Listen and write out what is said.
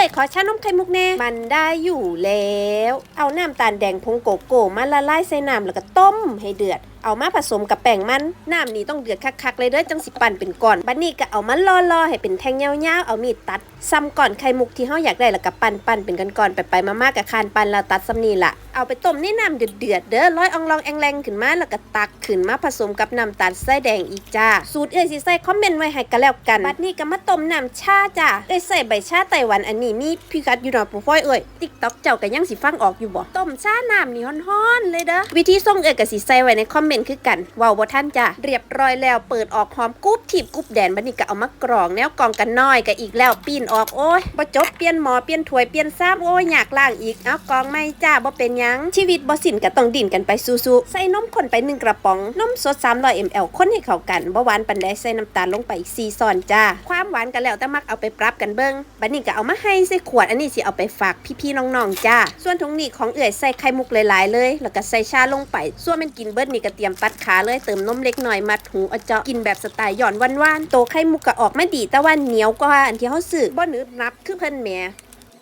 อ้ยขอชานมไข่มุกแน่ มันได้อยู่แล้ว เอาน้ำตาลแดงผงโกโก้มาละลายใส่น้ำแล้วก็ต้มให้เดือดเอามาผสมกับแป้งมันน้ำนี่ต้องเดือดคักๆเลยเด้อจังสิปั่นเป็นก้อนบัดนี้ก็เอามาล่อๆให้เป็นแท่งยาวๆเอามีดตัดซ้ำก่อนไข่มุกที่เฮาอยากได้แล้วก็ปั่นปั่นเป็นก้อนๆไปไปๆมาๆกับคานปั่นแล้วตัดซ้ำนี่ล่ะเอาไปต้มในน้ำเดือดๆเด้อร้อยองลองแองแรงขึ้นมาแล้วก็ตักขึ้นมาผสมกับน้ำตาลทรายแดงอีกจ้าสูตรเอ้ยสิใส่คอมเมนต์ไว้ให้กันแล้วกันบัดนี้ก็มาต้มน้ำชาจ้าเอ้ยใส่ใบชาไต้หวันอันนี้มีพิกัดอยู่หน่อยปู่ฟ้อยเอ้ยติ๊กต็อกเจ้าก็ยังสิฟังออกอยู่บ่ต้มชาน้ำนี่ฮ้อนๆเลยเด้อวิธีส่งเอ้ยก็สิใส่ไว้ในคอมเมนต์คือกันว้าวบ่ทันจ้าเรียบร้อยแล้วเปิดออกหอมกุ๊บถีบกุ๊บแดนบัดนี้ก็เอามากรองแนวกรองกันน้อยก็อีกแล้วปีนออกโอ้ยบ่จบเปลี่ยนหมอเปลี่ยนถ้วยเปลี่ยนซ้ำโอ้ยอยากล้างอีกเอากรองไม่จ้าบ่เป็นยังชีวิตบ่สินก็ต้องดิ้นกันไปสู้ๆใส่นมข้นไปหนึ่งกระป๋องนมสด300 ml คนให้เข้ากันบ่หวานปานใดใส่น้ำตาลลงไปอีก4ช้อนจ้าความหวานก็แล้วแต่มักเอาไปปรับกันเบิ่งบัดนี้ก็เอามาให้ใส่ขวดอันนี้สิเอาไปฝากพี่ๆน้องๆจ้าส่วนถุงนี้ของเอื่อยใส่ไข่มุกหลายๆเลย แล้วก็ใส่ชาลงไปส่วนมันกินเบิดนี่ก็ตรียมตัดขาเลยเติมนมเล็กหน่อยมัดหูอเจาะกินแบบสไตล์หย่อนหวานๆโตไข่มุกกะออกไม่ดีแต่ว่าเหนียวกว่าอันที่เขาซื้อบ่หนึบนับคือเพิ่นแหม